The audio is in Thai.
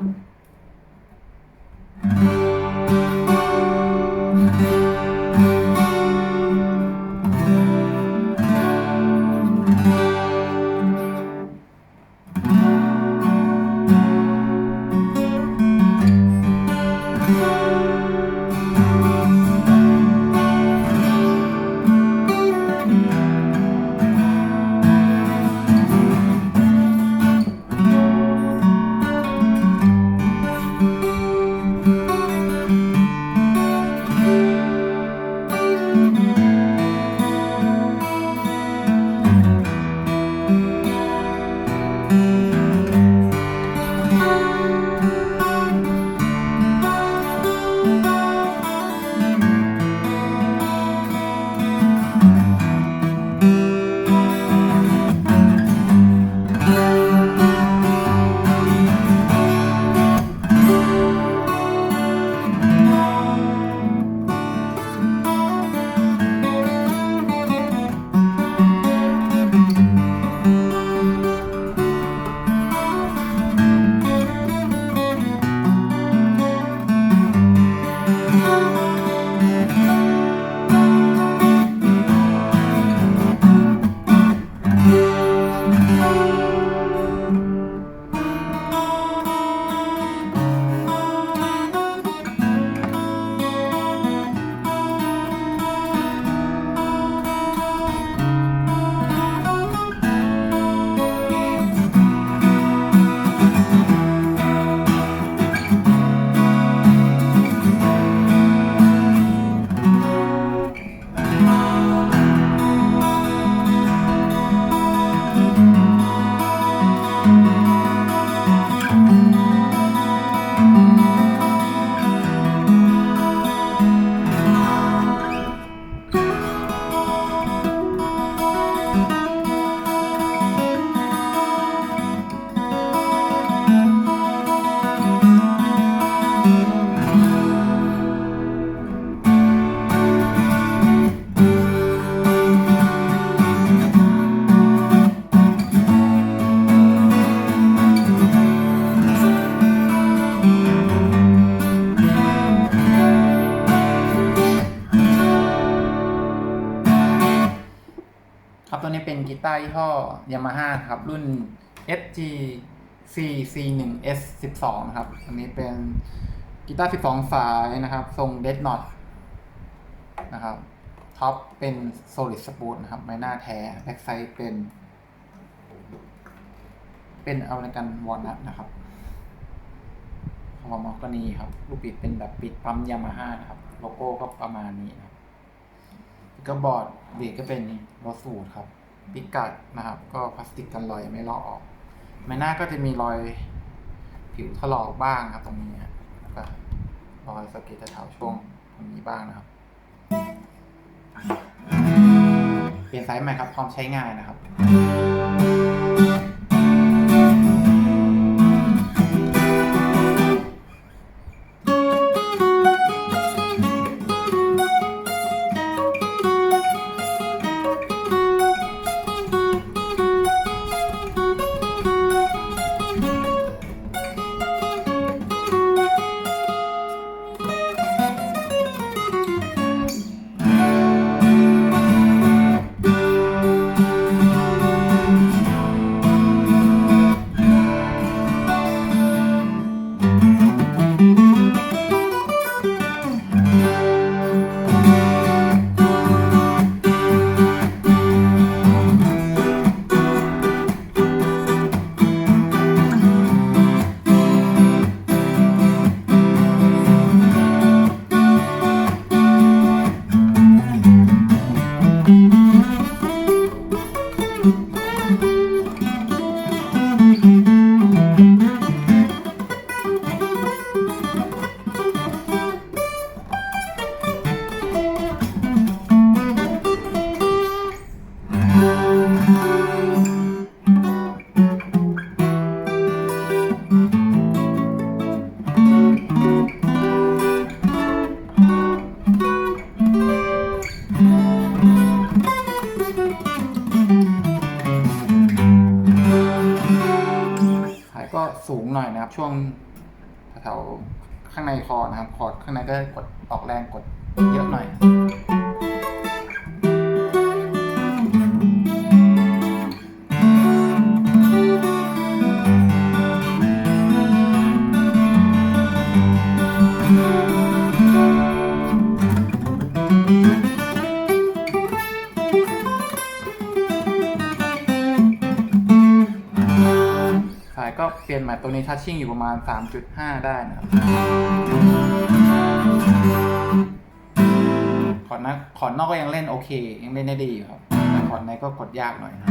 Amen. ครับตัวนี้เป็นกีตาร์ยี่ห้อยามาฮ่าครับ รุ่น SG CC1S 12 ครับ อันนี้เป็นกีตาร์ 12 สายนะครับ ทรง Dead Knot นะครับ ท็อปเป็น Solid Spoon นะครับไม้หน้าแท้แบ็กไซด์เป็น เป็นอเมริกันวอลนัทนะครับคอมอกก็นี่ครับ ลูกบิดเป็นแบบปิดปั๊มยามาฮ่านะครับ โลโก้ก็ประมาณนี้นะครับ ก็บอร์ดเบรกก็เป็นรถสูตรครับพิกัดนะครับ ก็พลาสติกกันรอยไม่ลอกออกไม้หน้าก็จะมีรอยผิวถลอกบ้างครับ ตรงนี้นะแล้วก็รอยสะเก็ดแถวช่วงตรงนี้บ้างนะครับ เปลี่ยนไซส์ใหม่ครับพร้อมใช้งานนะครับ สูงหน่อยนะครับ ช่วงแถวข้างในคอนะครับ คอข้างในก็กดออกแรงกดเยอะหน่อย ปลี่ยนใหม่ตัวนี้ทัชชิ่งอยู่ประมาณ 3.5 ได้นะครับขอดนะขอดนอกก็ยังเล่นโอเค ยังเล่นได้ดีอยู่ครับแต่ขอดในก็กดยากหน่อยนะ